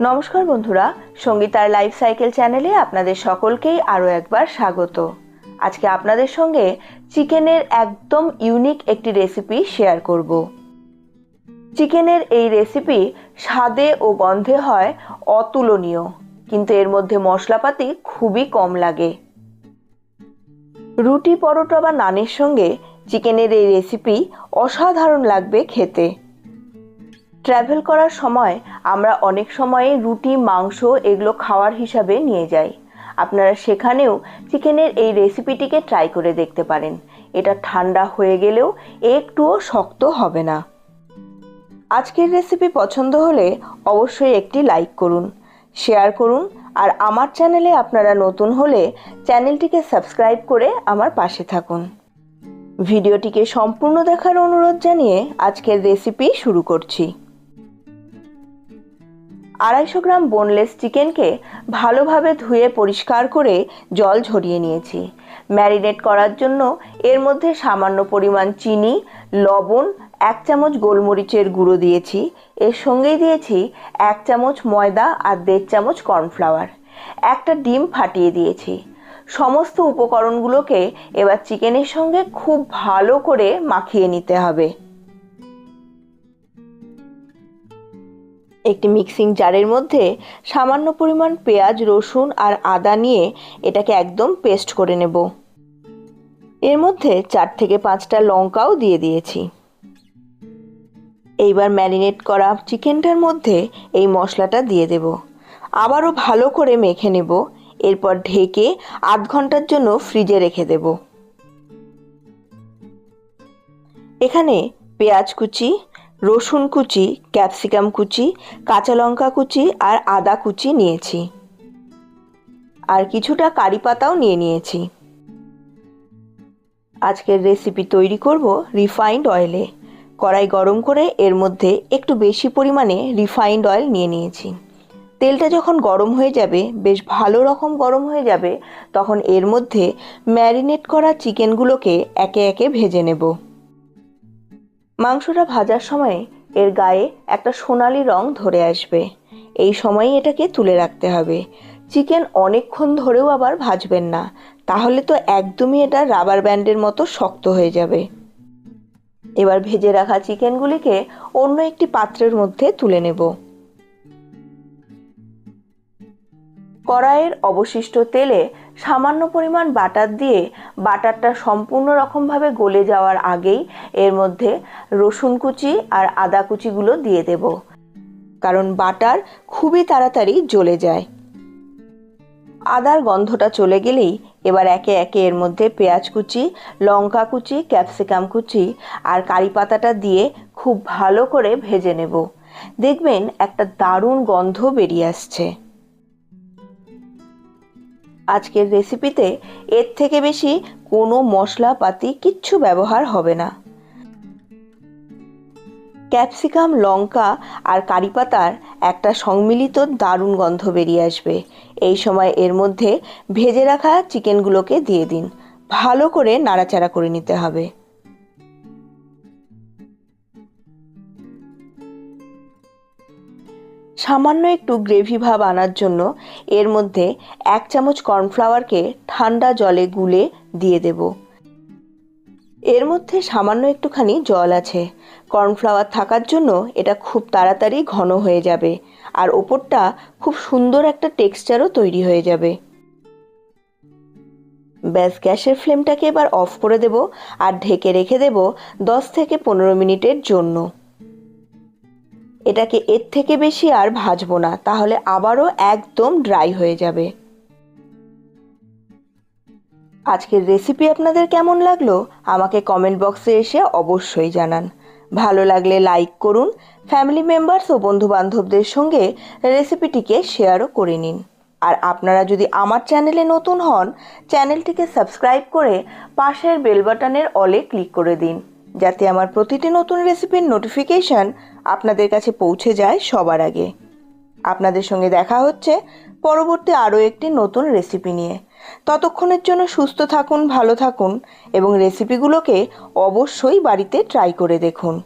নমস্কার বন্ধুরা, সঙ্গীতার life cycle চ্যানেলে আপনাদের সকলকেই আরও একবার স্বাগত। আজকে আপনাদের সঙ্গে চিকেনের একদম ইউনিক একটি রেসিপি শেয়ার করব। চিকেনের এই রেসিপি স্বাদে ও গন্ধে হয় অতুলনীয়, কিন্তু এর মধ্যে মশলাপাতি খুবই কম লাগে। রুটি, পরোটা বা নানের সঙ্গে চিকেনের এই রেসিপি অসাধারণ লাগবে খেতে। ট্রাভেল করার সময় আমরা অনেক সময়ে রুটি, মাংস এগুলো খাওয়ার হিসাবে নিয়ে যাই। আপনারা সেখানেও চিকেনের এই রেসিপিটিকে ট্রাই করে দেখতে পারেন। এটা ঠান্ডা হয়ে গেলেও একটুও শক্ত হবে না। আজকের রেসিপি পছন্দ হলে অবশ্যই একটি লাইক করুন শেয়ার করুন আর আমার চ্যানেলে আপনারা নতুন হলে চ্যানেলটিকে সাবস্ক্রাইব করে আমার পাশে থাকুন। ভিডিওটিকে সম্পূর্ণ দেখার অনুরোধ জানিয়ে আজকের রেসিপি শুরু করছি। আড়াইশো গ্রাম বোনলেস চিকেনকে ভালোভাবে ধুয়ে পরিষ্কার করে জল ঝরিয়ে নিয়েছি। ম্যারিনেট করার জন্য এর মধ্যে সামান্য পরিমাণ চিনি, লবণ, এক চামচ গোলমরিচের গুঁড়ো দিয়েছি। এর সঙ্গেই দিয়েছি এক চামচ ময়দা আর দেড় চামচ কর্নফ্লাওয়ার। একটা ডিম ফাটিয়ে দিয়েছি। সমস্ত উপকরণগুলোকে এবার চিকেনের সঙ্গে খুব ভালো করে মাখিয়ে নিতে হবে। একটি মিক্সিং জারের মধ্যে সামান্য পরিমাণ পেঁয়াজ, রসুন আর আদা নিয়ে এটাকে একদম পেস্ট করে নেব। এর মধ্যে চার থেকে পাঁচটা লঙ্কাও দিয়ে দিয়েছি। এইবার ম্যারিনেট করা চিকেনটার মধ্যে এই মশলাটা দিয়ে দেব। আবারও ভালো করে মেখে নেব, এরপর ঢেকে আধ ঘণ্টার জন্য ফ্রিজে রেখে দেব। এখানে পেঁয়াজ কুচি রসুন কুচি, ক্যাপসিকাম কুচি, কাঁচা লঙ্কা কুচি আর আদা কুচি নিয়েছি। আর কিছুটা কারি পাতাও নিয়ে নিয়েছি। আজকের রেসিপি তৈরি করব রিফাইন্ড অয়েলে কড়াই গরম করে এর মধ্যে একটু বেশি পরিমাণে রিফাইন্ড অয়েল নিয়ে নিয়েছি। তেলটা যখন গরম হয়ে যাবে, বেশ ভালো রকম গরম হয়ে যাবে, তখন এর মধ্যে ম্যারিনেট করা চিকেনগুলোকে একে একে ভেজে নেব। মাংসটা ভাজার সময় এর গায়ে একটা সোনালি রং ধরে আসবে। এই সময়ই এটাকে তুলে রাখতে হবে। চিকেন অনেকক্ষণ ধরেও আবার ভাজবেন না, তাহলে তো একদমই এটা রাবার ব্যান্ডের মতো শক্ত হয়ে যাবে। এবার ভেজে রাখা চিকেনগুলিকে অন্য একটি পাত্রের মধ্যে তুলে নেব। কড়াইয়ের অবশিষ্ট তেলে সামান্য পরিমাণ বাটার দিয়ে বাটারটা সম্পূর্ণ রকমভাবে গলে যাওয়ার আগেই এর মধ্যে রসুন কুচি আর আদা কুচিগুলো দিয়ে দেব। কারণ বাটার খুবই তাড়াতাড়ি জ্বলে যায়। আদার গন্ধটা চলে গেলেই এবার একে একে এর মধ্যে পেঁয়াজ কুচি, লঙ্কা কুচি, ক্যাপসিকাম কুচি আর কারি পাতাটা দিয়ে খুব ভালো করে ভেজে নেব। দেখবেন একটা দারুণ গন্ধ বেরিয়ে আসছে। আজকের রেসিপিতে এর থেকে বেশি কোনো মশলাপাতি কিচ্ছু ব্যবহার হবে না। ক্যাপসিকাম, লঙ্কা আর কারি পাতার একটা সংমিলিত দারুণ গন্ধ বেরিয়ে আসবে। এই সময় এর মধ্যে ভেজে রাখা চিকেনগুলোকে দিয়ে দিন। ভালো করে নাড়াচাড়া করে নিতে হবে। সামান্য একটু গ্রেভি ভাব আনার জন্য এর মধ্যে এক চামচ কর্নফ্লাওয়ারকে ঠান্ডা জলে গুলে দিয়ে দেব। এর মধ্যে সামান্য একটুখানি জল আছে। কর্নফ্লাওয়ার থাকার জন্য এটা খুব তাড়াতাড়ি ঘন হয়ে যাবে আর ওপরটা খুব সুন্দর একটা টেক্সচারও তৈরি হয়ে যাবে। ব্যাস, গ্যাসের ফ্লেমটাকে এবার অফ করে দেব আর ঢেকে রেখে দেব দশ থেকে পনেরো মিনিটের জন্য। এটাকে এর থেকে বেশি আর ভাজবো না, তাহলে আবারও একদম ড্রাই হয়ে যাবে। আজকের রেসিপি আপনাদের কেমন লাগল? আমাকে কমেন্ট বক্সে এসে অবশ্যই জানান। ভালো লাগলে লাইক করুন ফ্যামিলি মেম্বার্স ও বন্ধু বান্ধবদের সঙ্গে রেসিপিটিকে শেয়ারও করে নিন। আর আপনারা যদি আমার চ্যানেলে নতুন হন চ্যানেলটিকে সাবস্ক্রাইব করে পাশের বেল বাটনের অলে ক্লিক করে দিন। যাতে আমার প্রতিটি নতুন রেসিপির নোটিফিকেশান আপনাদের কাছে পৌঁছে যায় সবার আগে। আপনাদের সঙ্গে দেখা হচ্ছে পরবর্তী আরও একটি নতুন রেসিপি নিয়ে। ততক্ষণের জন্য সুস্থ থাকুন, ভালো থাকুন এবং রেসিপিগুলোকে অবশ্যই বাড়িতে ট্রাই করে দেখুন।